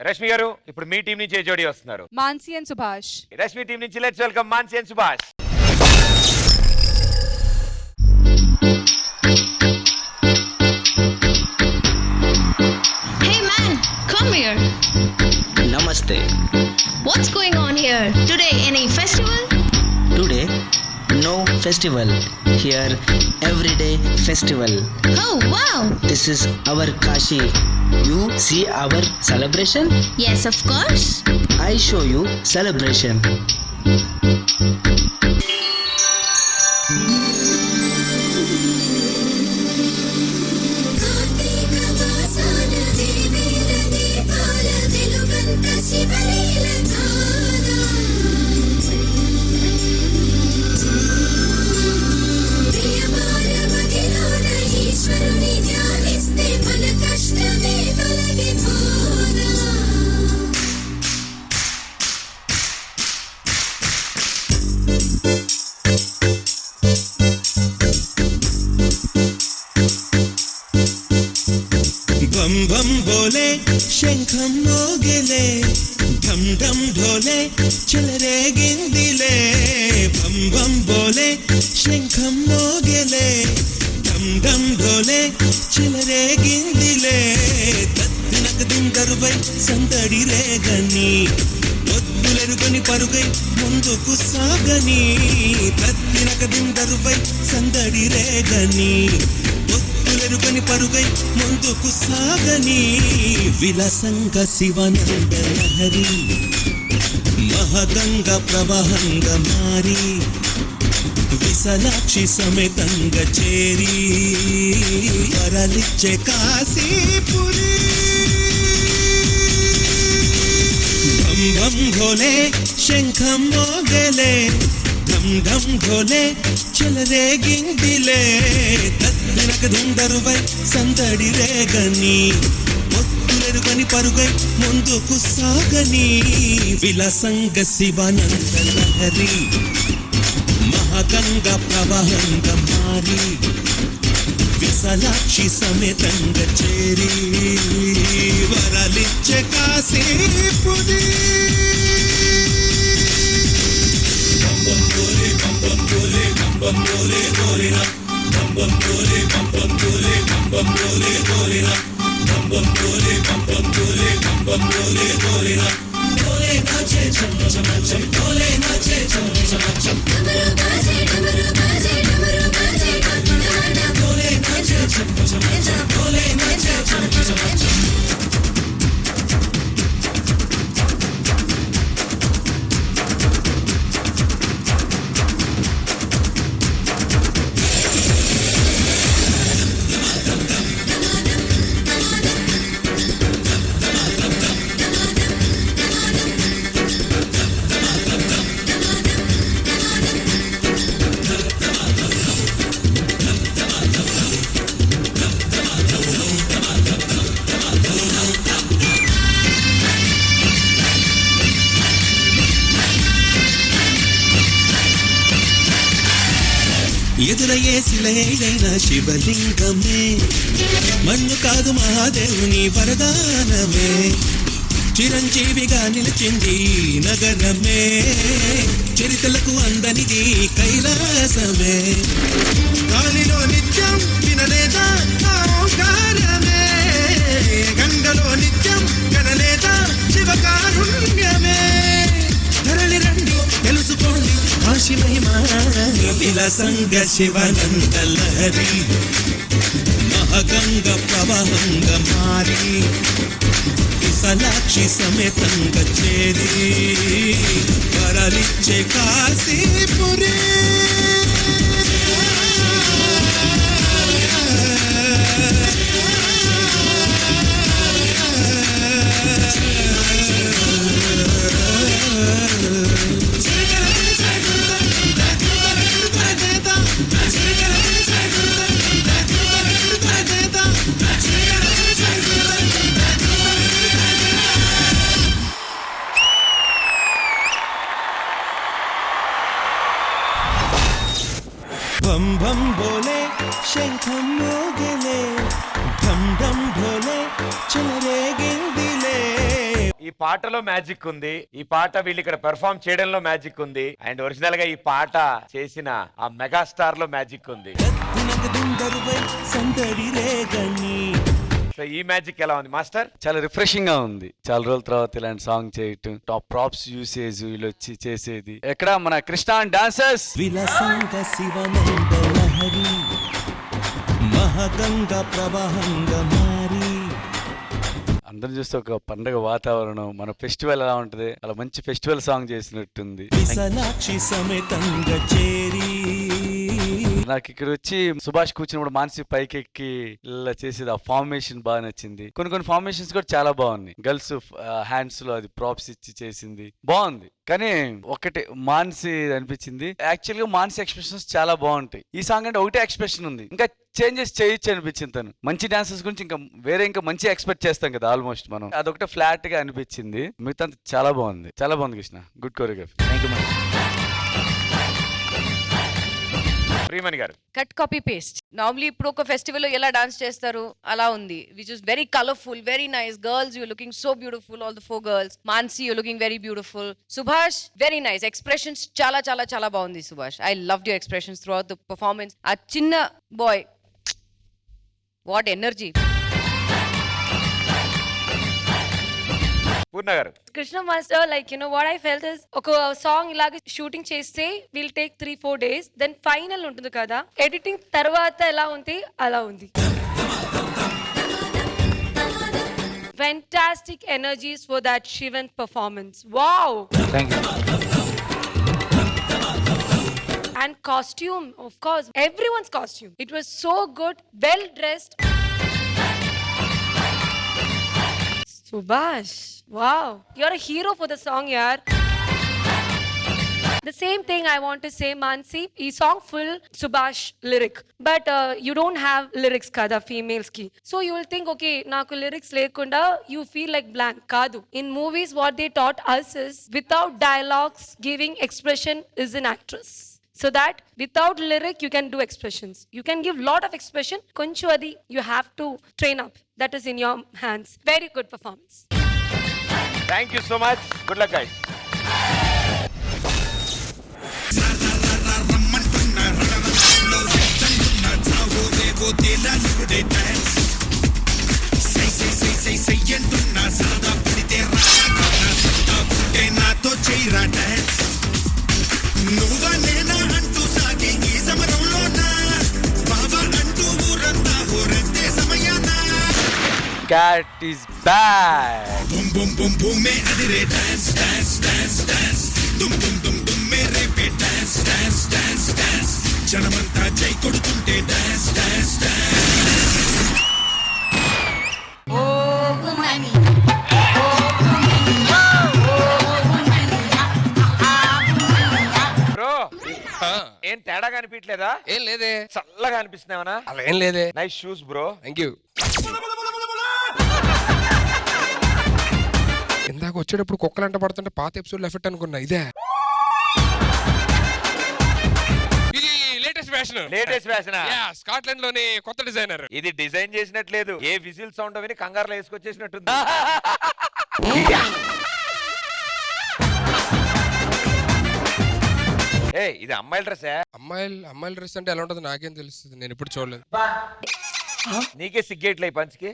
రష్మి గారు ఇప్పుడు మీ టీం నుంచి ఏ జోడీ వస్తున్నారు మాన్సీ అండ్ సుభాష్ రష్మి టీం నుంచి let's welcome Mansi and Subhash Hey man, come here. Namaste. What's going on here? Today, any festival? Today, no festival. Here, everyday festival. Oh wow! This is our Kashi. You see our celebration? Yes, of course. I show you celebration. పరుగై ముందుకు సాగని తత్తినక దిందరువై సందడి రేగని ఒత్తులెరుగని పరుగై ముందుకు సాగని విలసంగ శివనంద లహరి మహగంగ ప్రవాహంగా మారి విశలాక్షి సమేతంగ చేరి వరలిచ్చే కాశీపురి. ఢం ఢం ఢోలే శంఖం మోగలే ఢం ఢం ఢోలే చెలరేగిందిలే తత్తినక దుందరువై సందడి రేగని ఒత్తులెరుగని పరుగై ముందుకు సాగని విలసంగ శివానంద లహరి మహాగంగ ప్రవాహంగా మారి విశలాక్షి సమేతంగా చేరి వరలిచ్చే కాశీపురి డమరు బాజే డమరు బాజే డమరు బాజే డమరు బోలే నాచే బోలే నాచే ఎదురయ్యే శిలైన శివలింగమే. మన్ను కాదు మహాదేవుని వరదానమే. చిరంజీవిగా నిలిచింది నగరమే. చరితలకు అందనిది కైలాసమే. గాలిలో నిత్యం వినలేదా ఓంకారమే గంగలో నిత్యం గనలేదా శివకారుణ్యమే. ధరలి రండి తెలుసుకోండి కాశీ మహిమ విలసంగ శివనంద లహరి మహగంగ ప్రవహంగ మారి. విశలాక్షి సమేతంగ చేరి. వరలిచ్చే కాశీపురి. భం భం బోలే శంఖం మోగలే ఢం ఢం ఢోలే చెలరేగిందిలే పాటలో మ్యాజిక్ ఉంది. ఈ పాట వీళ్ళు ఇక్కడ పెర్ఫామ్ చేయడంలో మ్యాజిక్ ఉంది. అండ్ ఒరిజినల్గా ఈ పాట చేసిన ఆ మెగాస్టార్లో మ్యాజిక్ ఉంది. సందడి రేగణి సో ఈ మ్యాజిక్ ఎలా ఉంది? మాస్టర్? చాలా రిఫ్రెషింగ్గా ఉంది. చాలా రోజుల తర్వాత ఇలాంటి సాంగ్ చేయటం టాప్ ప్రాప్స్ యూసేజ్ వీళ్ళు వచ్చి చేసేది. ఎక్కడ మన కృష్ణ డాన్సర్స్? విలసంగ శివనంద లహరి మహగంగ ప్రవాహంగా మారి. అందరం చూస్తే ఒక పండగ వాతావరణం మన ఫెస్టివల్ ఎలా ఉంటది? అలా మంచి ఫెస్టివల్ సాంగ్ చేసినట్టుంది. సమేతంగా చేరి. నాకు ఇక్కడ వచ్చి సుభాష్ కూర్చున్నప్పుడు మానసి పైకెక్కి ఇలా చేసేది ఆ ఫార్మేషన్ బాగా నచ్చింది. కొన్ని కొన్ని ఫార్మేషన్స్ కూడా చాలా బాగున్నాయి. గర్ల్స్ హ్యాండ్స్ uh, లో అది ప్రాప్స్ ఇచ్చి చేసింది. బాగుంది. కానీ ఒకటి మానసి అనిపించింది. యాక్చువల్గా మానసి ఎక్స్ప్రెషన్స్ చాలా బాగుంటాయి. ఈ సాంగ్ అంటే ఒకటే ఎక్స్ప్రెషన్ ఉంది. ఇంకా చేంజెస్ చేయొచ్చు అనిపించింది తను. మంచి డాన్సెస్ గురించి ఇంకా వేరే ఇంకా మంచి ఎక్స్పెక్ట్ చేస్తాం కదా ఆల్మోస్ట్ మనం. అదొకటే ఫ్లాట్గా అనిపించింది. మిగతా అంతా చాలా బాగుంది. చాలా బాగుంది Krishna. Good choreography thank you Priyamani garu. Cut copy paste normally ఇప్పుడు ఒక ఫెస్టివల్లో ఎలా డాన్స్ చేస్తారు? అలా ఉంది. Which is very colourful very nice girls you looking so beautiful all the four girls Mansi you looking very beautiful Subhash very nice expressions చాలా చాలా చాలా బాగుంది Subhash. I love your expressions throughout the performance ఆ చిన్న boy what energy Purna garu Krishna master like you know what I felt is ఒక song ఇలాగే shooting చేస్తే will take three four days then final ఉంటుంది కదా editing తర్వాత ఎలా ఉంది అలా ఉంది. Fantastic energies for that Shivan performance wow you and costume of course everyone's costume. It was so good well Oh, Subash. Wow. You're a hero for the song, yaar. The same thing I want to say, Mansi. This song full Subash lyric, but uh, you don't have lyrics kada females ki. So you will think, okay, naaku lyrics lekunda, you feel like blank. Kadu. In movies, what they taught us is without dialogues, giving expression is an actress. So that without lyric, you can do expressions. You can give lot of expression. కొంచెం అది you have to train up. That is in your hands. Very good performance. Thank you so much good luck guys నువ్వా నేనా cat is back boom boom boom బుమ్మే అదిరే dance dance dance dance దుమ్ దుమ్ దుమ్ దుమ్మే రేపే dance dance dance dance జనమంతా జై కొడుతుంటే డాన్స్ డాన్స్ డాన్స్ బ్రో ఏం తేడా కనిపించలేదా ఏం లేదే. చల్లగా అనిపిస్తున్నావనా అలా ఏం లేదే. Nice shoes bro thank you ఇందాక వచ్చేటప్పుడు కుక్కలు అంట పడుతుంటే పాత ఎపిసోడ్ ఎఫెక్ట్ అనుకున్నా ఇదే. ఇది లేటెస్ట్ ఫ్యాషన్. Latest fashion. స్కాట్లాండ్లోని కొత్త డిజైనర్. ఇది డిజైన్ చేసినట్లేదు. ఏ విజిల్ సౌండ్ విని కంగారులో వేసుకొచ్చేసినట్టుంది. ఏ ఇది అమ్మాయిల డ్రెస్సే అమ్మాయిలు అమ్మాయిల డ్రెస్ అంటే ఎలా ఉంటుందో నాకేం తెలుస్తుంది నేను ఎప్పుడు చూడలేదు. నీకే సిగ్గేట్లే పంచ్కి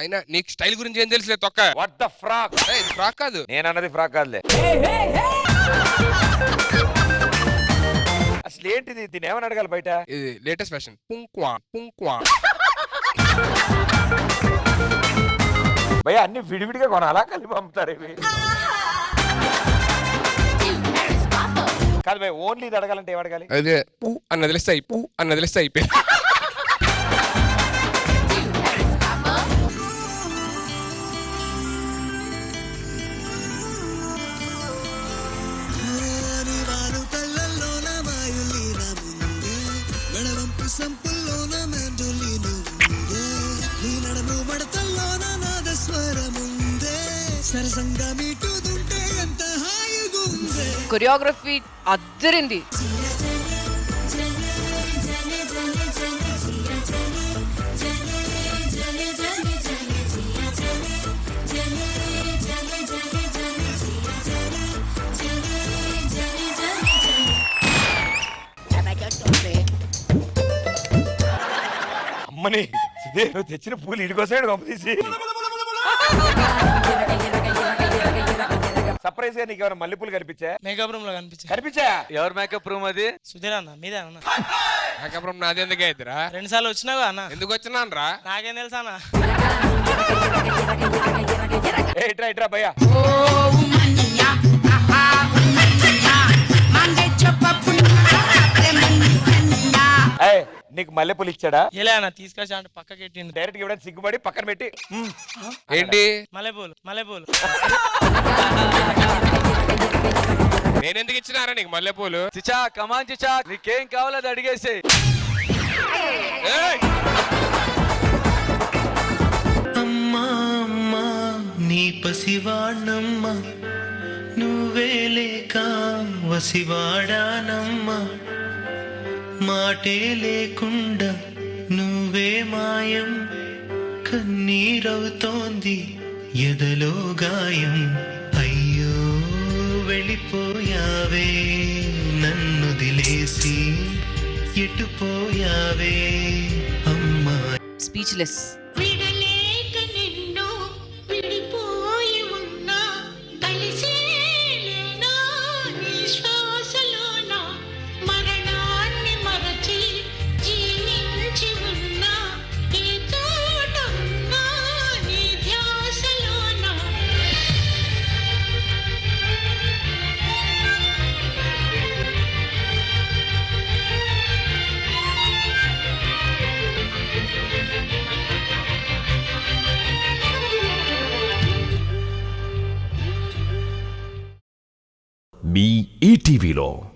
అయినా నీకు స్టైల్ గురించి ఏం తెలుసులే తొక్క. వాట్ ద ఫ్రాక్ ఏయ్, ఇది ఫ్రాక్ కాదు. నేను అన్నది ఫ్రాక్ కాదులే. అసలు ఏంటిది? దీని ఏమని అడగాలి బయట? ఇది లేటెస్ట్ ఫ్యాషన్. పుంక్వా పుంక్వా. భయ అన్ని విడివిడిగా కొనాలా? కలిపి అమ్ముతారు ఇవి. కాదు భయ ఓన్లీ ఇది అడగాలంటే ఏం అడగాలి? అదే పూ అన్నది లెస్ అయి పూ అన్నది లెస్ అయిపోయింది కొరియోగ్రఫీ అద్దరింది. తెచ్చిన పూలు ఇడికోసాడు పంపదీసి. సర్ప్రైజ్గా నీకు ఏమైనా మల్లెపూలు కనిపించా? మేకప్ రూమ్లో కనిపించింది కనిపించా? ఎవరి మేకప్ రూమ్ అది? సుధీర్ అన్న మీదే అన్న. నాకప్పుడు నాది ఎందుకు అయితురా రెండు సార్లు వచ్చినావు అన్న? ఎందుకు వచ్చినాను రా? నాకేం తెలుసా అన్న? ఏ ఇట్రా ఇట్రా భయ్యా. నీకు మల్లెపూలు ఇచ్చాడా? ఇలా అన్న తీసుకొచ్చి అంటే పక్కకి పెట్టిండు. డైరెక్ట్ ఇవ్వడానికి సిగ్గుపడి పక్కన పెట్టి "మ్మ్." ఏంటి? మల్లెపూలు మల్లెపూలు. నేనెందుకు ఇచ్చినారా నీకు మల్లెపూలు? చిచా కమాన్ చిచా నీకేం కావాలో అది అడిగేసి ఏయ్! అమ్మా అమ్మా నీ పసివాణమ్మ నువ్వే లేక వసివాడానమ్మా. మాటే లేకుండా నువ్వే మాయం. కన్నీరవుతోంది ఎదలో గాయం. అయ్యో వెళ్ళిపోయావే నన్ను దిలేసి ఎటుపోయావే అమ్మా? స్పీచ్లెస్. మీ ఈటీవీలో